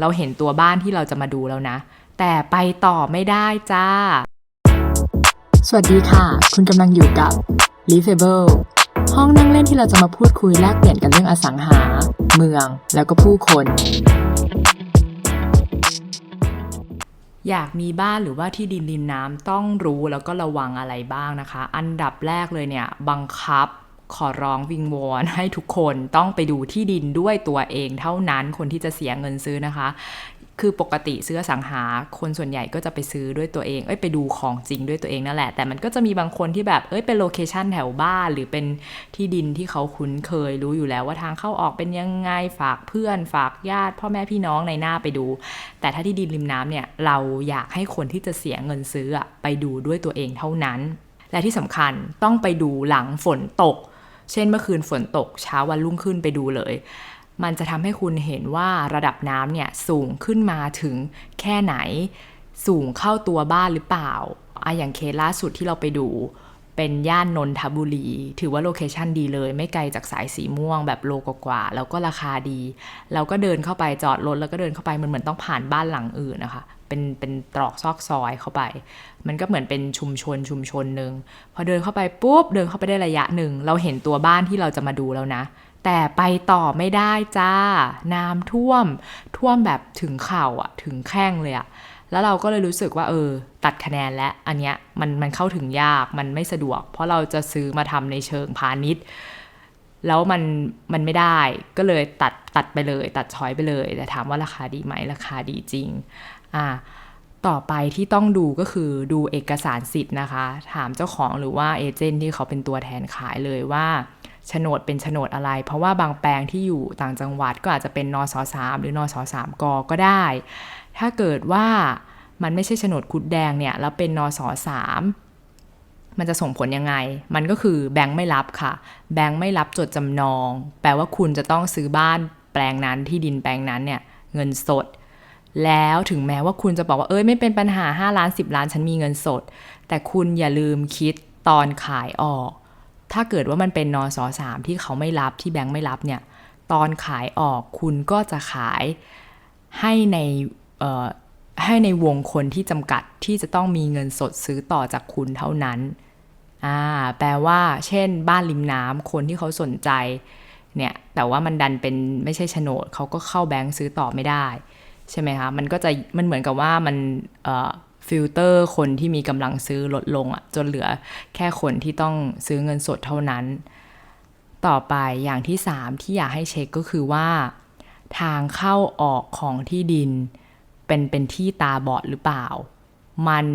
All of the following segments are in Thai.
เราเห็นตัวบ้านที่เราจะมาดูแล้วนะ แต่ไปต่อไม่ได้จ้า สวัสดีค่ะ คุณกำลังอยู่กับ l e a f a b l e ห้องนั่งเล่นที่เราจะมาพูดคุยแลกเปลี่ยนกันเรื่องอสังหา เมืองแล้วก็ผู้คน อยากมีบ้านหรือว่าที่ดินริมน้ำต้องรู้แล้วก็ระวังอะไรบ้างนะคะ อันดับแรกเลยเนี่ย บังคับ ขอร้องวิงวอนให้ทุกคนต้องไปดูที่ดินด้วยตัวเองเท่านั้นคนที่จะเสียเงินซื้อนะคะ คือปกติซื้อสังหา คนส่วนใหญ่ก็จะไปซื้อด้วยตัวเอง เอ้ยไปดูของจริงด้วยตัวเองนั่นแหละ แต่มันก็จะมีบางคนที่แบบ เอ้ยเป็นโลเคชันแถวบ้าน หรือเป็นที่ดินที่เขาคุ้นเคยรู้อยู่แล้วว่าทางเข้าออกเป็นยังไง ฝากเพื่อน ฝากญาติ พ่อแม่พี่น้องในหน้าไปดู แต่ถ้าที่ดินริมน้ำเนี่ย เราอยากให้คนที่จะเสียเงินซื้อไปดูด้วยตัวเองเท่านั้นและที่สำคัญต้องไปดูหลังฝนตก เช่นเมื่อคืนฝนตกเช้าวันรุ่งขึ้นไปดูเลย มันจะทำให้คุณเห็นว่าระดับน้ำเนี่ยสูงขึ้นมาถึงแค่ไหน สูงเข้าตัวบ้านหรือเปล่าอะอย่างเคสล่าสุดที่เราไปดู เป็นย่านนนทบุรี ถือว่าโลเคชันดีเลย ไม่ไกลจากสายสีม่วงแบบโลกกว่า แล้วก็ราคาดี เราก็เดินเข้าไปจอดรถแล้วก็เดินเข้าไปมันเหมือนต้องผ่านบ้านหลังอื่นนะคะ เป็นเป็นตรอกซอกซอยเข้าไป มันก็เหมือนเป็นชุมชนชุมชนหนึ่งพอเดินเข้าไปปุ๊บเดินเข้าไปได้ระยะหนึ่งเราเห็นตัวบ้านที่เราจะมาดูแล้วนะ แต่ไปต่อไม่ได้จ้า น้ำท่วม ท่วมแบบถึงเข่าอะถึงแข้งเลยอะแล้วเราก็เลยรู้สึกว่าเออ ตัดคะแนนและอันเนี้ยมันมันเข้าถึงยากมันไม่สะดวก เพราะเราจะซื้อมาทำในเชิงพาณิชย์ แล้วมันมันไม่ได้ก็เลยตัดตัดไปเลย ตัดช้อยไปเลย แต่ถามว่าราคาดีไหมราคาดีจริงอ่าต่อไปที่ต้องดูก็คือดูเอกสารสิทธิ์นะคะ ถามเจ้าของหรือว่าเอเจนต์ที่เขาเป็นตัวแทนขายเลยว่าโฉนดเป็นโฉนดอะไร เพราะว่าบางแปลงที่อยู่ต่างจังหวัดก็อาจจะเป็นนสสามหรือนสสามกก็ได้ ถ้าเกิดว่ามันไม่ใช่โฉนดคุดแดงเนี่ย แล้วเป็นนสสาม มันจะส่งผลยังไง มันก็คือแบงค์ไม่รับค่ะ แบงค์ไม่รับจดจำนอง แปลว่าคุณจะต้องซื้อบ้านแปลงนั้นที่ดินแปลงนั้นเนี่ยเงินสด แล้วถึงแม้ว่าคุณจะบอกว่าเอ้ยไม่เป็นปัญหา 5 ล้าน 10 ล้านฉันมีเงินสด แต่คุณอย่าลืมคิดตอนขายออก ถ้าเกิดว่ามันเป็นนอสอสามที่เขาไม่รับที่แบงค์ไม่รับเนี่ยตอนขายออกคุณก็จะขายให้ในเอ่อให้ในวงคนที่จำกัดที่จะต้องมีเงินสดซื้อต่อจากคุณเท่านั้น อ่าแปลว่า เช่น บ้านริมน้ำคนที่เขาสนใจเนี่ยแต่ว่ามันดันเป็นไม่ใช่โฉนดเขาก็เข้าแบงค์ซื้อต่อไม่ได้ ใช่ไหมคะมันก็จะมันเหมือนกับว่ามันเอ่อฟิลเตอร์คนที่มีกำลังซื้อลดลงอะจนเหลือแค่คนที่ต้องซื้อเงินสดเท่านั้น ต่อไปอย่างที่ 3 ที่อยากให้เช็คก็คือว่า ทางเข้าออกของที่ดิน เป็นเป็นที่ตาบอดหรือเปล่า มัน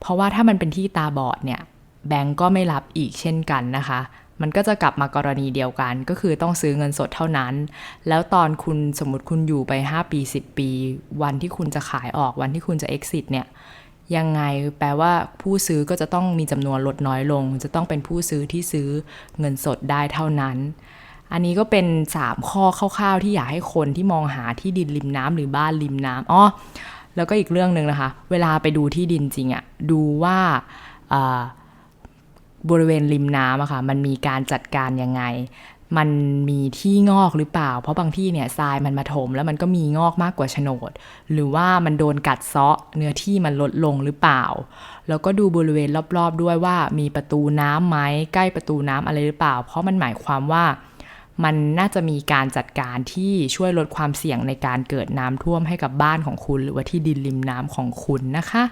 เพราะว่าถ้ามันเป็นที่ตาบอดเนี่ย แบงก์ก็ไม่รับอีกเช่นกันนะคะ มันก็จะกลับมากรณีเดียวกัน ก็คือต้องซื้อเงินสดเท่านั้น แล้วตอนคุณสมมติคุณอยู่ไป 5 ปี 10 ปี วันที่คุณจะขายออกวันที่คุณจะ exit เนี่ยยังไงแปลว่าผู้ซื้อก็จะต้องมีจำนวนลดน้อยลง จะต้องเป็นผู้ซื้อที่ซื้อเงินสดได้เท่านั้น อันนี้ก็เป็น 3 ข้อคร่าวๆ ที่อยากให้คนที่มองหาที่ดินริมน้ำหรือบ้านริมน้ำอ๋อแล้วก็อีกเรื่องหนึ่งนะคะ เวลาไปดูที่ดินจริงอะดูว่าอ่า บริเวณริมน้ำอะค่ะ มันมีการจัดการยังไง มันมีที่งอกหรือเปล่า เพราะบางที่เนี่ยทรายมันมาถม แล้วมันก็มีงอกมากกว่าโฉนด หรือว่ามันโดนกัดเซาะเนื้อที่มันลดลงหรือเปล่า แล้วก็ดูบริเวณรอบๆด้วยว่ามีประตูน้ำไหมใกล้ประตูน้ำอะไรหรือเปล่า เพราะมันหมายความว่ามันน่าจะมีการจัดการที่ช่วยลดความเสี่ยงในการเกิดน้ำท่วมให้กับบ้านของคุณ หรือว่าที่ดินริมน้ำของคุณนะคะ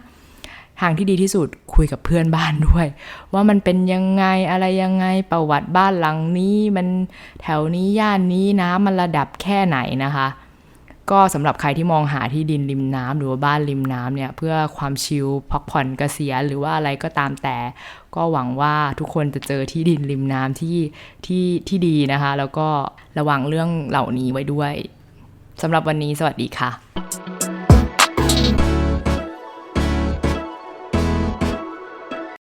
ทางที่ดีที่สุดคุยกับเพื่อนบ้านด้วย ว่ามันเป็นยังไงอะไรยังไงประวัติบ้านหลังนี้มันแถวนี้ย่านนี้น้ำมันระดับแค่ไหนนะคะ ก็สำหรับใครที่มองหาที่ดินริมน้ำหรือว่าบ้านริมน้ำเนี่ยเพื่อความชิลพักผ่อนเกษียณหรือว่าอะไรก็ตามแต่ ก็หวังว่าทุกคนจะเจอที่ดินริมน้ำที่ที่ที่ดีนะคะ แล้วก็ระวังเรื่องเหล่านี้ไว้ด้วยสำหรับวันนี้สวัสดีค่ะ